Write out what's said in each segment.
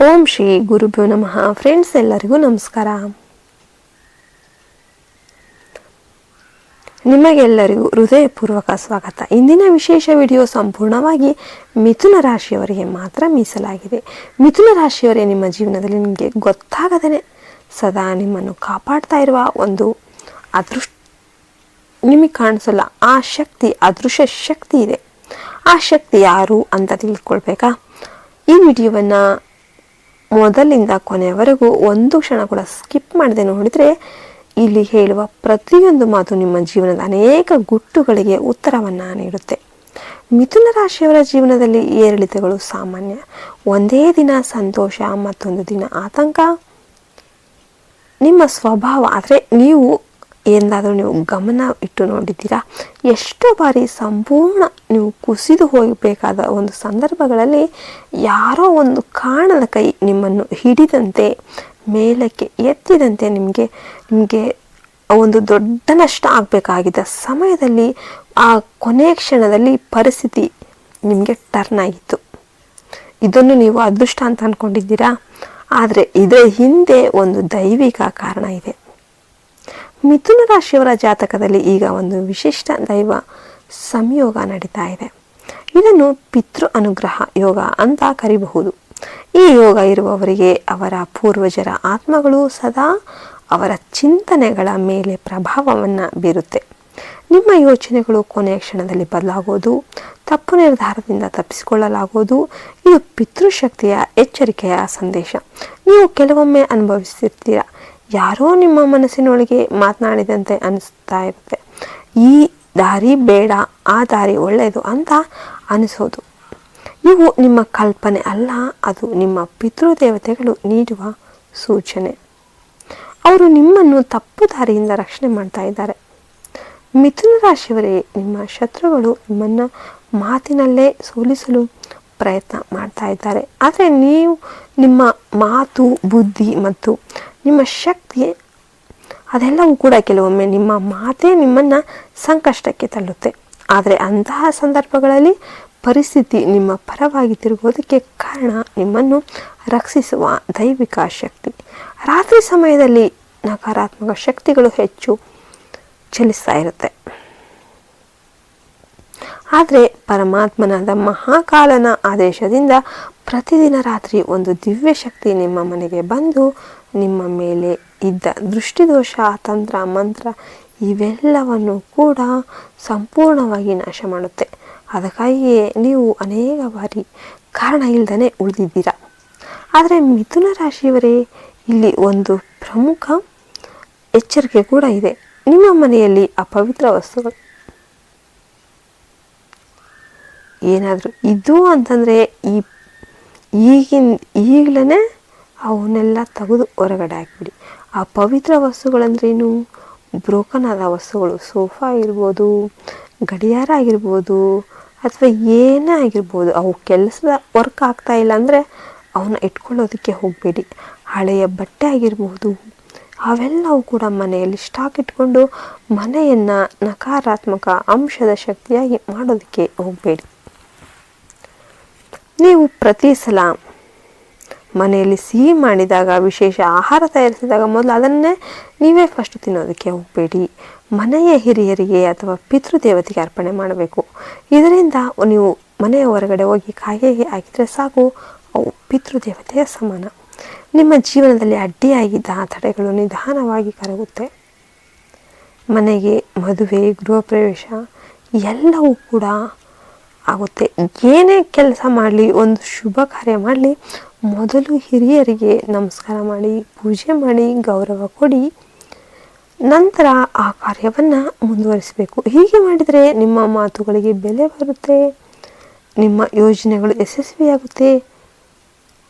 ಓಂ ಶ್ರೀ ಗುರುಭ್ಯೋ ನಮಃ. ಫ್ರೆಂಡ್ಸ್ ಎಲ್ಲರಿಗೂ ನಮಸ್ಕಾರ. ನಿಮಗೆಲ್ಲರಿಗೂ ಹೃದಯಪೂರ್ವಕ ಸ್ವಾಗತ. ಇಂದಿನ ವಿಶೇಷ ವಿಡಿಯೋ ಸಂಪೂರ್ಣವಾಗಿ ಮಿಥುನ ರಾಶಿಯವರಿಗೆ ಮಾತ್ರ ಮೀಸಲಾಗಿದೆ. ಮಿಥುನ ರಾಶಿಯವರೇ ನಿಮ್ಮ ಜೀವನದಲ್ಲಿ ನಿಮಗೆ ಗೊತ್ತಾಗದೇ ಸದಾ ನಿಮ್ಮನ್ನು ಕಾಪಾಡ್ತಾ ಇರುವ ಒಂದು ಅದೃಷ್ಟ ನಿಮಗೆ ಕಾಣಿಸಲ್ಲ, ಆ ಶಕ್ತಿ, ಅದೃಶ್ಯ ಶಕ್ತಿ ಇದೆ. ಆ ಶಕ್ತಿ ಯಾರು ಅಂತ ತಿಳ್ಕೊಳ್ಬೇಕಾ? ಈ ವಿಡಿಯೋವನ್ನು ಮೊದಲಿಂದ ಕೊನೆಯವರೆಗೂ ಒಂದು ಕ್ಷಣ ಕೂಡ ಸ್ಕಿಪ್ ಮಾಡದೆ ನೋಡಿದರೆ ಇಲ್ಲಿ ಹೇಳುವ ಪ್ರತಿಯೊಂದು ಮಾತು ನಿಮ್ಮ ಜೀವನದ ಅನೇಕ ಗುಟ್ಟುಗಳಿಗೆ ಉತ್ತರವನ್ನು ನೀಡುತ್ತೆ. ಮಿಥುನ ರಾಶಿಯವರ ಜೀವನದಲ್ಲಿ ಏರಿಳಿತಗಳು ಸಾಮಾನ್ಯ. ಒಂದೇ ದಿನ ಸಂತೋಷ, ಮತ್ತೊಂದು ದಿನ ಆತಂಕ. ನಿಮ್ಮ ಸ್ವಭಾವ ಆದರೆ ನೀವು ಎಂದಾದರೂ ನೀವು ಗಮನ ಇಟ್ಟು ನೋಡಿದ್ದೀರಾ? ಎಷ್ಟೋ ಬಾರಿ ಸಂಪೂರ್ಣ ನೀವು ಕುಸಿದು ಹೋಗಬೇಕಾದ ಒಂದು ಸಂದರ್ಭಗಳಲ್ಲಿ ಯಾರೋ ಒಂದು ಕಾಣದ ಕೈ ನಿಮ್ಮನ್ನು ಹಿಡಿದಂತೆ, ಮೇಲಕ್ಕೆ ಎತ್ತಿದಂತೆ ನಿಮಗೆ ನಿಮಗೆ ಒಂದು ದೊಡ್ಡ ನಷ್ಟ ಆಗಬೇಕಾಗಿದ್ದ ಸಮಯದಲ್ಲಿ, ಆ ಕೊನೆಯ ಕ್ಷಣದಲ್ಲಿ ಪರಿಸ್ಥಿತಿ ನಿಮಗೆ ಟರ್ನ್ ಆಗಿತ್ತು. ಇದನ್ನು ನೀವು ಅದೃಷ್ಟ ಅಂತ ಅಂದ್ಕೊಂಡಿದ್ದೀರಾ ಆದರೆ ಇದರ ಹಿಂದೆ ಒಂದು ದೈವಿಕ ಕಾರಣ ಇದೆ. ಮಿಥುನ ರಾಶಿಯವರ ಜಾತಕದಲ್ಲಿ ಈಗ ಒಂದು ವಿಶಿಷ್ಟ ದೈವ ಸಂಯೋಗ ನಡೀತಾ ಇದೆ. ಇದನ್ನು ಪಿತೃ ಅನುಗ್ರಹ ಯೋಗ ಅಂತ ಕರಿಬಹುದು. ಈ ಯೋಗ ಇರುವವರಿಗೆ ಅವರ ಪೂರ್ವಜರ ಆತ್ಮಗಳು ಸದಾ ಅವರ ಚಿಂತನೆಗಳ ಮೇಲೆ ಪ್ರಭಾವವನ್ನು ಬೀರುತ್ತೆ. ನಿಮ್ಮ ಯೋಚನೆಗಳು ಕೊನೆಯ ಕ್ಷಣದಲ್ಲಿ ಬದಲಾಗೋದು, ತಪ್ಪು ನಿರ್ಧಾರದಿಂದ ತಪ್ಪಿಸಿಕೊಳ್ಳಲಾಗೋದು, ಇದು ಪಿತೃಶಕ್ತಿಯ ಎಚ್ಚರಿಕೆಯ ಸಂದೇಶ. ನೀವು ಕೆಲವೊಮ್ಮೆ ಅನುಭವಿಸುತ್ತೀರಾ ಯಾರೋ ನಿಮ್ಮ ಮನಸ್ಸಿನೊಳಗೆ ಮಾತನಾಡಿದಂತೆ ಅನಿಸ್ತಾ ಇರುತ್ತೆ. ಈ ದಾರಿ ಬೇಡ, ಆ ದಾರಿ ಒಳ್ಳೆಯದು ಅಂತ ಅನಿಸೋದು. ಇವು ನಿಮ್ಮ ಕಲ್ಪನೆ ಅಲ್ಲ, ಅದು ನಿಮ್ಮ ಪಿತೃದೇವತೆಗಳು ನೀಡುವ ಸೂಚನೆ. ಅವರು ನಿಮ್ಮನ್ನು ತಪ್ಪು ದಾರಿಯಿಂದ ರಕ್ಷಣೆ ಮಾಡ್ತಾ ಇದ್ದಾರೆ. ಮಿಥುನ ರಾಶಿಯವರೇ, ನಿಮ್ಮ ಶತ್ರುಗಳು ನಿಮ್ಮನ್ನು ಮಾತಿನಲ್ಲೇ ಸೋಲಿಸಲು ಪ್ರಯತ್ನ ಮಾಡ್ತಾ ಇದ್ದಾರೆ. ಆದರೆ ನೀವು ನಿಮ್ಮ ಮಾತು, ಬುದ್ಧಿ ಮತ್ತು ನಿಮ್ಮ ಶಕ್ತಿ ಅದೆಲ್ಲವೂ ಕೂಡ ಕೆಲವೊಮ್ಮೆ ನಿಮ್ಮ ಮಾತೇ ನಿಮ್ಮನ್ನು ಸಂಕಷ್ಟಕ್ಕೆ ತಳ್ಳುತ್ತೆ. ಆದರೆ ಅಂತಹ ಸಂದರ್ಭಗಳಲ್ಲಿ ಪರಿಸ್ಥಿತಿ ನಿಮ್ಮ ಪರವಾಗಿ ತಿರುಗೋದಕ್ಕೆ ಕಾರಣ ನಿಮ್ಮನ್ನು ರಕ್ಷಿಸುವ ದೈವಿಕ ಶಕ್ತಿ. ರಾತ್ರಿ ಸಮಯದಲ್ಲಿ ನಕಾರಾತ್ಮಕ ಶಕ್ತಿಗಳು ಹೆಚ್ಚು ಚಲಿಸ್ತಾ ಇರುತ್ತೆ. ಆದರೆ ಪರಮಾತ್ಮನಾದ ಮಹಾಕಾಲನ ಆದೇಶದಿಂದ ಪ್ರತಿದಿನ ರಾತ್ರಿ ಒಂದು ದಿವ್ಯ ಶಕ್ತಿ ನಿಮ್ಮ ಮನೆಗೆ ಬಂದು ನಿಮ್ಮ ಮೇಲೆ ಇದ್ದ ದೃಷ್ಟಿದೋಷ, ತಂತ್ರ, ಮಂತ್ರ ಇವೆಲ್ಲವನ್ನು ಕೂಡ ಸಂಪೂರ್ಣವಾಗಿ ನಾಶ ಮಾಡುತ್ತೆ. ಅದಕ್ಕಾಗಿಯೇ ನೀವು ಅನೇಕ ಬಾರಿ ಕಾರಣ ಇಲ್ಲದೇ ಉಳಿದಿದ್ದೀರಾ. ಆದರೆ ಮಿಥುನ ರಾಶಿಯವರೇ, ಇಲ್ಲಿ ಒಂದು ಪ್ರಮುಖ ಎಚ್ಚರಿಕೆ ಕೂಡ ಇದೆ. ನಿಮ್ಮ ಮನೆಯಲ್ಲಿ ಅಪವಿತ್ರ ವಸ್ತುಗಳು. ಏನಾದರೂ ಇದು ಅಂತಂದರೆ ಈ ಈಗಿನ, ಈಗಲೇ ಅವನ್ನೆಲ್ಲ ತೆಗೆದು ಹೊರಗಡೆ ಹಾಕಿಬಿಡಿ. ಆ ಪವಿತ್ರ ವಸ್ತುಗಳಂದ್ರೇನು? ಬ್ರೋಕನ್ ಆದ ವಸ್ತುಗಳು. ಸೋಫಾ ಆಗಿರ್ಬೋದು, ಗಡಿಯಾರ ಆಗಿರ್ಬೋದು, ಅಥವಾ ಏನೇ ಆಗಿರ್ಬೋದು, ಅವು ಕೆಲಸದ ವರ್ಕ್ ಆಗ್ತಾ ಇಲ್ಲ ಅಂದರೆ ಅವನ್ನ ಇಟ್ಕೊಳ್ಳೋದಕ್ಕೆ ಹೋಗಬೇಡಿ. ಹಳೆಯ ಬಟ್ಟೆ ಆಗಿರ್ಬೋದು, ಅವೆಲ್ಲವೂ ಕೂಡ ಮನೆಯಲ್ಲಿ ಸ್ಟಾಕ್ ಇಟ್ಕೊಂಡು ಮನೆಯನ್ನು ನಕಾರಾತ್ಮಕ ಅಂಶದ ಶಕ್ತಿಯಾಗಿ ಮಾಡೋದಕ್ಕೆ ಹೋಗಬೇಡಿ. ನೀವು ಪ್ರತಿ ಸಲ ಮನೆಯಲ್ಲಿ ಸಿಹಿ ಮಾಡಿದಾಗ, ವಿಶೇಷ ಆಹಾರ ತಯಾರಿಸಿದಾಗ ಮೊದಲು ಅದನ್ನೇ ನೀವೇ ಫಸ್ಟ್ ತಿನ್ನೋದಕ್ಕೆ ಹೋಗಬೇಡಿ ಮನೆಯ ಹಿರಿಯರಿಗೆ ಅಥವಾ ಪಿತೃದೇವತೆಗೆ ಅರ್ಪಣೆ ಮಾಡಬೇಕು. ಇದರಿಂದ ನೀವು ಮನೆಯ ಹೊರಗಡೆ ಹೋಗಿ ಕಾಯಿಗೆ ಹಾಕಿದರೆ ಸಾಕು, ಅವು ಪಿತೃದೇವತೆಯ ಸಮಾನ. ನಿಮ್ಮ ಜೀವನದಲ್ಲಿ ಅಡ್ಡಿಯಾಗಿದ್ದ ತಡೆಗಳು ನಿಧಾನವಾಗಿ ಕರಗುತ್ತೆ. ಮನೆಗೆ ಮದುವೆ, ಗೃಹ ಪ್ರವೇಶ, ಎಲ್ಲವೂ ಕೂಡ ಆಗುತ್ತೆ. ಏನೇ ಕೆಲಸ ಮಾಡಲಿ, ಒಂದು ಶುಭ ಕಾರ್ಯ ಮಾಡಲಿ, ಮೊದಲು ಹಿರಿಯರಿಗೆ ನಮಸ್ಕಾರ ಮಾಡಿ, ಪೂಜೆ ಮಾಡಿ, ಗೌರವ ಕೊಡಿ. ನಂತರ ಆ ಕಾರ್ಯವನ್ನು ಮುಂದುವರಿಸಬೇಕು. ಹೀಗೆ ಮಾಡಿದರೆ ನಿಮ್ಮ ಮಾತುಗಳಿಗೆ ಬೆಲೆ ಬರುತ್ತೆ, ನಿಮ್ಮ ಯೋಜನೆಗಳು ಯಶಸ್ವಿಯಾಗುತ್ತೆ.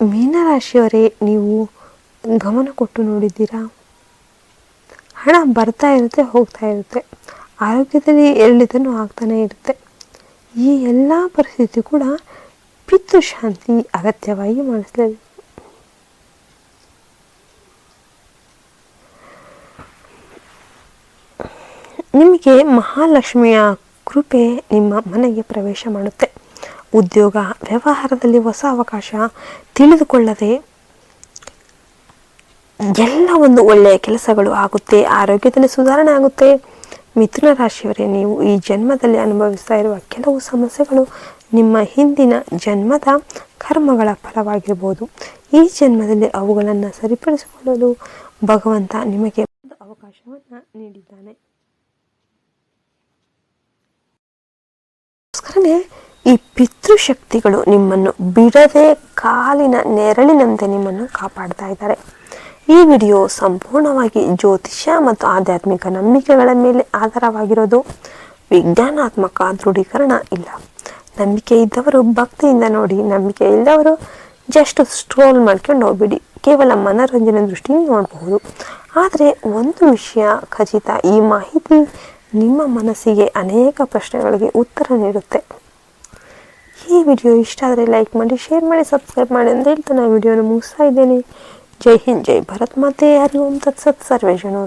ಮೀನರಾಶಿಯವರೇ, ನೀವು ಗಮನ ಕೊಟ್ಟು ನೋಡಿದ್ದೀರಾ? ಹಣ ಬರ್ತಾ ಇರುತ್ತೆ, ಹೋಗ್ತಾ ಇರುತ್ತೆ. ಆರೋಗ್ಯದಲ್ಲಿ ಎರಡಿದನ್ನು ಆಗ್ತಾನೆ ಇರುತ್ತೆ. ಈ ಎಲ್ಲ ಪರಿಸ್ಥಿತಿ ಕೂಡ ಪಿತೃ ಶಾಂತಿ ಅಗತ್ಯವಾಗಿ ಮಾಡಿಸಲೇಬೇಕು. ನಿಮಗೆ ಮಹಾಲಕ್ಷ್ಮಿಯ ಕೃಪೆ ನಿಮ್ಮ ಮನೆಗೆ ಪ್ರವೇಶ ಮಾಡುತ್ತೆ. ಉದ್ಯೋಗ, ವ್ಯವಹಾರದಲ್ಲಿ ಹೊಸ ಅವಕಾಶ ತಿಳಿದುಕೊಳ್ಳದೆ ಎಲ್ಲ ಒಂದು ಒಳ್ಳೆಯ ಕೆಲಸಗಳು ಆಗುತ್ತೆ, ಆರೋಗ್ಯದಲ್ಲಿ ಸುಧಾರಣೆ ಆಗುತ್ತೆ. ಮಿಥುನ ರಾಶಿಯವರೇ, ನೀವು ಈ ಜನ್ಮದಲ್ಲಿ ಅನುಭವಿಸ್ತಾ ಇರುವ ಕೆಲವು ಸಮಸ್ಯೆಗಳು ನಿಮ್ಮ ಹಿಂದಿನ ಜನ್ಮದ ಕರ್ಮಗಳ ಫಲವಾಗಿರ್ಬೋದು. ಈ ಜನ್ಮದಲ್ಲಿ ಅವುಗಳನ್ನು ಸರಿಪಡಿಸಿಕೊಳ್ಳಲು ಭಗವಂತ ನಿಮಗೆ ಒಂದು ಅವಕಾಶವನ್ನು ನೀಡಿದ್ದಾನೆ. ಈ ಪಿತೃಶಕ್ತಿಗಳು ನಿಮ್ಮನ್ನು ಬಿಡದೆ ಕಾಲಿನ ನೆರಳಿನಂತೆ ನಿಮ್ಮನ್ನು ಕಾಪಾಡ್ತಾ ಇದ್ದಾರೆ. ಈ ವಿಡಿಯೋ ಸಂಪೂರ್ಣವಾಗಿ ಜ್ಯೋತಿಷ್ಯ ಮತ್ತು ಆಧ್ಯಾತ್ಮಿಕ ನಂಬಿಕೆಗಳ ಮೇಲೆ ಆಧಾರವಾಗಿರೋದು. ವಿಜ್ಞಾನಾತ್ಮಕ ದೃಢೀಕರಣ ಇಲ್ಲ. ನಂಬಿಕೆ ಇದ್ದವರು, ಭಕ್ತಿಯಿಂದ ನೋಡಿ ನಂಬಿಕೆ ಇಲ್ಲದವರು ಜಸ್ಟ್ ಸ್ಟ್ರೋಲ್ ಮಾಡ್ಕೊಂಡು ಹೋಗ್ಬಿಡಿ. ಕೇವಲ ಮನೋರಂಜನೆ ದೃಷ್ಟಿಯಿಂದ ನೋಡಬಹುದು. ಆದರೆ ಒಂದು ವಿಷಯ ಖಚಿತ, ಈ ಮಾಹಿತಿ ನಿಮ್ಮ ಮನಸ್ಸಿಗೆ ಅನೇಕ ಪ್ರಶ್ನೆಗಳಿಗೆ ಉತ್ತರ ನೀಡುತ್ತೆ. ಈ ವಿಡಿಯೋ ಇಷ್ಟ ಆದರೆ ಲೈಕ್ ಮಾಡಿ ಶೇರ್ ಮಾಡಿ ಸಬ್ಸ್ಕ್ರೈಬ್ ಮಾಡಿ ಅಂತ ಹೇಳ್ತಾ ನಾನು ವಿಡಿಯೋನ ಮುಗಿಸ್ತಾ ಇದ್ದೇನೆ. જય હિન્દ જય ભારત. માતે હરિ ઓમ તત્સત સર્વે જનો